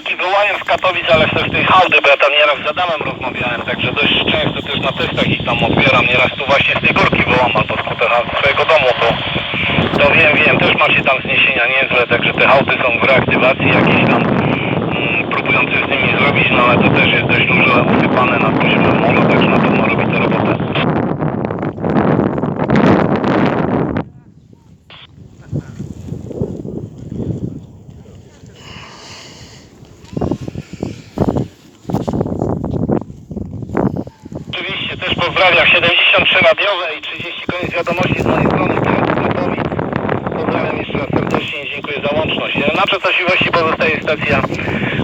Górki wołają z Katowic, ale chcę z tej hałdy, bo ja tam nieraz z Adamem rozmawiałem, także dość często też na testach ich tam odbieram, nieraz tu właśnie z tej Górki wołam albo z swojego domu, to, to wiem, wiem, też macie tam zniesienia niezłe, także te hałdy są w reaktywacji jakieś tam mm, próbujący z nimi zrobić, no ale to też jest dość dużo usypane nad poziomem morza, także na pewno robi to robotę. Oczywiście, też pozdrawiam 73 radiowe i 30 koniec wiadomości z mojej strony Katowic. Pozdrawiam jeszcze raz serdecznie i dziękuję za łączność. Na częstotliwości pozostaje stacja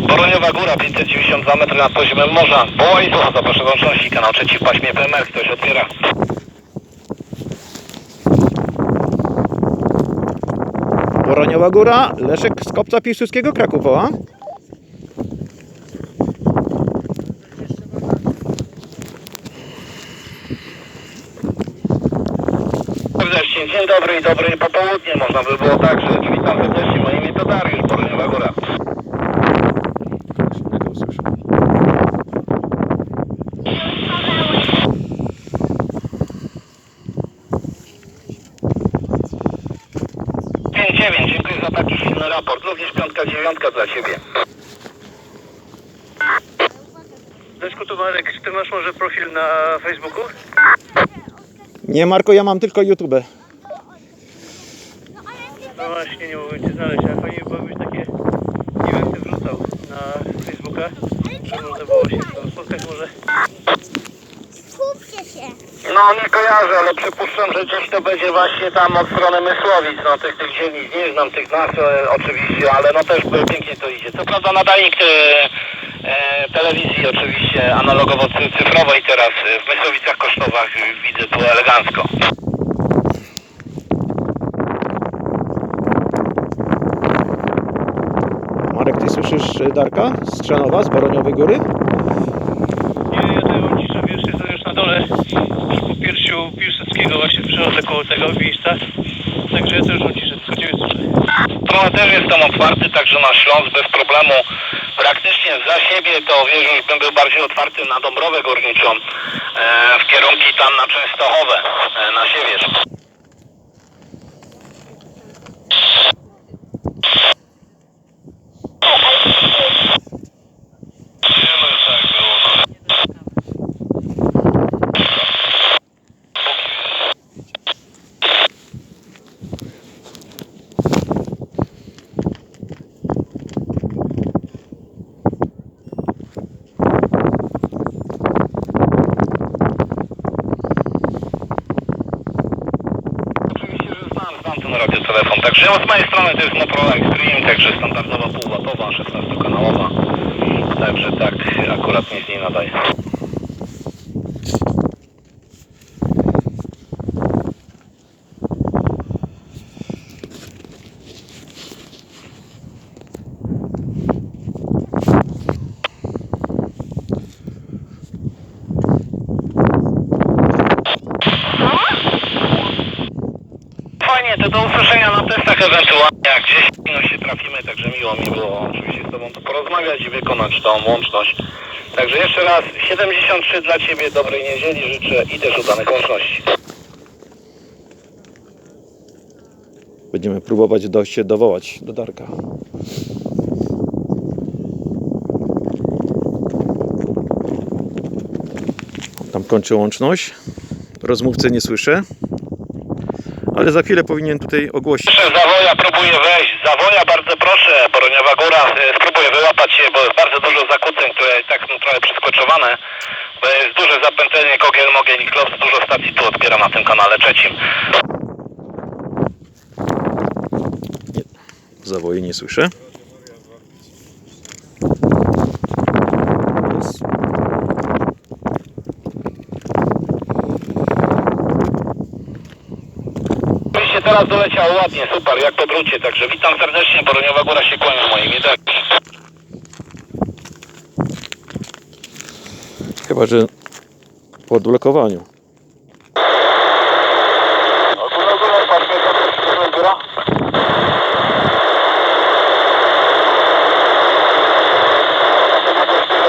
Boroniowa Góra, 592 metry nad poziomem morza. Woła i słucha, zapraszam do łączności, kanał trzeci w paśmie PMR, ktoś otwiera. Boroniowa Góra, Leszek z Kopca Piłsudskiego, Kraków Serdecznie, dzień dobry i dobry popołudnie, można by było tak, że witam serdecznie, moje imię to Dariusz, Boroniowa Góra. Pięć dziewięć, dziękuję za taki silny raport, również piątka dziewiątka dla Ciebie. Leszku, to Marek, czy ty masz może profil na Facebooku? Nie Marko, ja mam tylko YouTube. Właśnie, nie mogłem cię znaleźć, ale fajnie by było, jakbyś takie eventy wrzucał na Facebooka, żeby można było się tam spotkać może. Skupcie się. No nie kojarzę, ale przypuszczam, że gdzieś to będzie właśnie tam od strony Mysłowic, no tych, tych dzielnic, nie znam tych nazw e, oczywiście, ale no też e, pięknie to idzie. Co prawda nadajnik e, e, telewizji oczywiście analogowo-cyfrowej teraz e, w Mysłowicach Kosztowach e, widzę tu elegancko. Marek, ty słyszysz y, Darka z Trzanowa, z Boroniowej Góry? Nie, ja mam ciszę, wiesz, jestem już na dole, już po piersiu Piłsudskiego właśnie przechodzę koło tego miejsca, także ja też mam ciszę, tylko ciebie słyszę. No też jestem otwarty, także na Śląsk bez problemu. Praktycznie za siebie to wiesz, już bym był bardziej otwarty na Dąbrowę Górniczą, e, w kierunki tam na Częstochowę, e, na siewierz. Oczywiście, że znam, znam ten radiotelefon. Także od mojej strony to jest Motorola Extreme, także standardowa półwatowa, 16-kanałowa. Także tak, akurat nic nie nadaje. Fajnie, to do usłyszenia na testach ewentualnie, jak gdzieś no, się trafimy, także miło mi było oczywiście z Tobą porozmawiać i wykonać tą łączność. Także jeszcze raz 73 dla Ciebie, dobrej niedzieli życzę i też udanych łączności. Będziemy próbować do, się dowołać do Darka. Tam kończy łączność. Rozmówcę nie słyszę. Ale za chwilę powinien tutaj ogłosić. Zawoja próbuje wejść. Zawoja, bardzo proszę, Boroniowa Góra, e, spróbuję wyłapać się, bo jest bardzo dużo zakłóceń, które tak no, trochę przeskoczowane. Bo jest duże zapętlenie Kogiel, Mogiel i Klops, dużo stacji tu odbieram na tym kanale trzecim. Zawoje nie słyszę. teraz doleciał ładnie, super, jak po także witam serdecznie, Boroniowa Góra się kłania moim jedem. Chyba, że po odblokowaniu. Góra, góra, patrzę, patrzę, góra.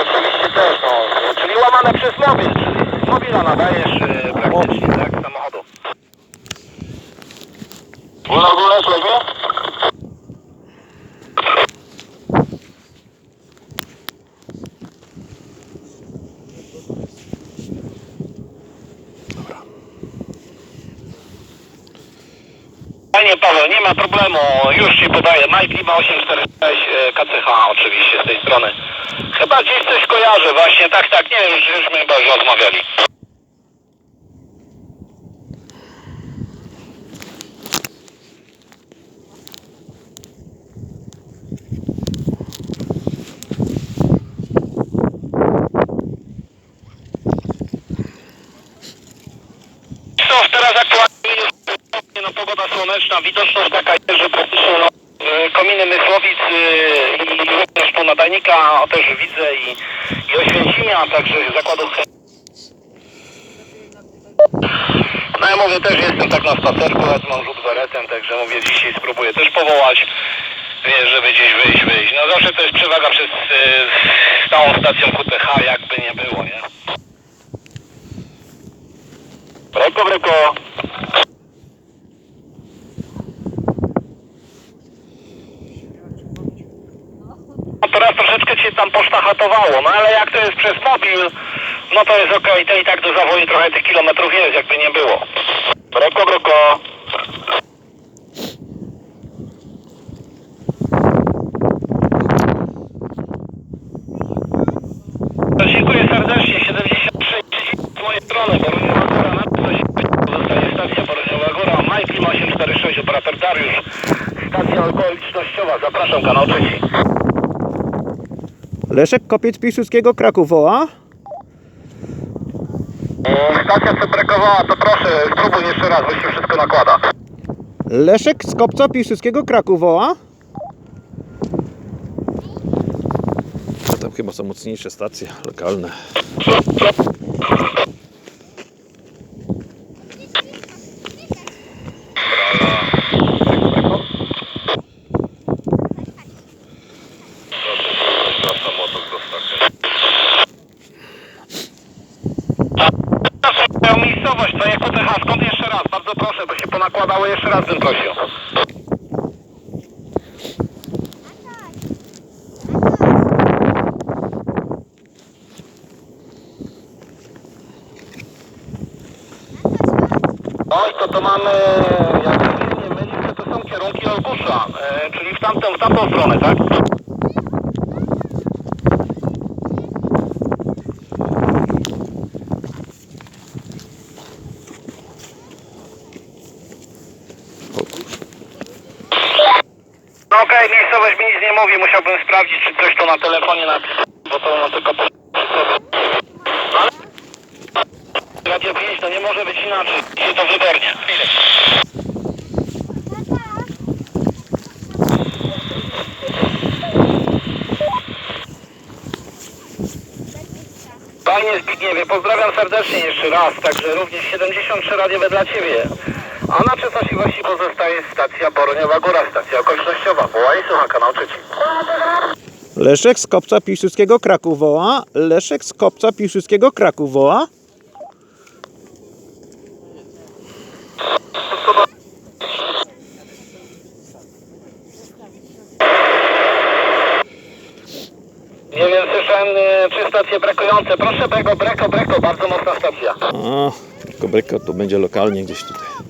Oczywiście też, no, czyli łamane przez mobil, czyli z mobila nadajesz e, praktycznie, tak? Panie Paweł, nie ma problemu, już Ci podaję. Mike Lima 846 e, KCH oczywiście z tej strony. Chyba gdzieś coś kojarzę właśnie, tak, tak, nie wiem, już, już my chyba już rozmawiali. Co, teraz aktualnie jest no, pogoda słoneczna, widoczność taka jest, że praktycznie no, kominy Mysłowic i również tu nadajnika też widzę i, i Oświęcimia, także zakładów. No ja mówię, też jestem tak na spacerku, raz mam rzut beretem, także mówię, dzisiaj spróbuję też powołać, żeby gdzieś wyjść, wyjść. No zawsze to jest przewaga przez e, stałą stacją QTH, jakby nie było, nie? Breko, breko. No teraz troszeczkę cię tam posztachatowało, no ale jak to jest przez mobil, no to jest okej, to i tak do zawoju trochę tych kilometrów jest, jakby nie było. Broko, broko. To Dziękuję serdecznie, 76 z mojej strony, Boroniowa Góra, na to się zostaje stacja Boroniowa Góra, Lima 846, operator Dariusz, stacja okolicznościowa, zapraszam, kanał trzeci. Leszek Kopiec Piłsudskiego Kraków woła. Mm, Stacja przebrekowała, to proszę, spróbuj jeszcze raz, bo się wszystko nakłada. Leszek z Kopca Piłsudskiego Kraków woła. A tam chyba są mocniejsze stacje lokalne. Moją miejscowość, to jak UTH, skąd jeszcze raz? Bardzo proszę, bo się ponakładało, jeszcze raz bym prosił. No i to to mamy, jak się nie mylić, to są kierunki Olkusza, e, czyli w tamtą, w tamtą stronę, tak? No miejscowość mi nic nie mówi, musiałbym sprawdzić, czy coś to na telefonie napisał, bo to no tylko. Ale... Radio 5, to nie może być inaczej, się to wybernie. Panie Zbigniewie, pozdrawiam serdecznie jeszcze raz, także również 73 radiowe dla Ciebie. A na częstotliwości pozostaje stacja Boroniowa Góra, stacja okolicznościowa. Wołaj, słucha kanał trzeci. Leszek z Kopca Piłsudskiego Kraków woła. Leszek z Kopca Piłsudskiego Kraków woła. Nie wiem, słyszałem y, trzy stacje brakujące. Proszę, breko, breko, breko, bardzo mocna stacja. A, Breko Breko to będzie lokalnie gdzieś tutaj.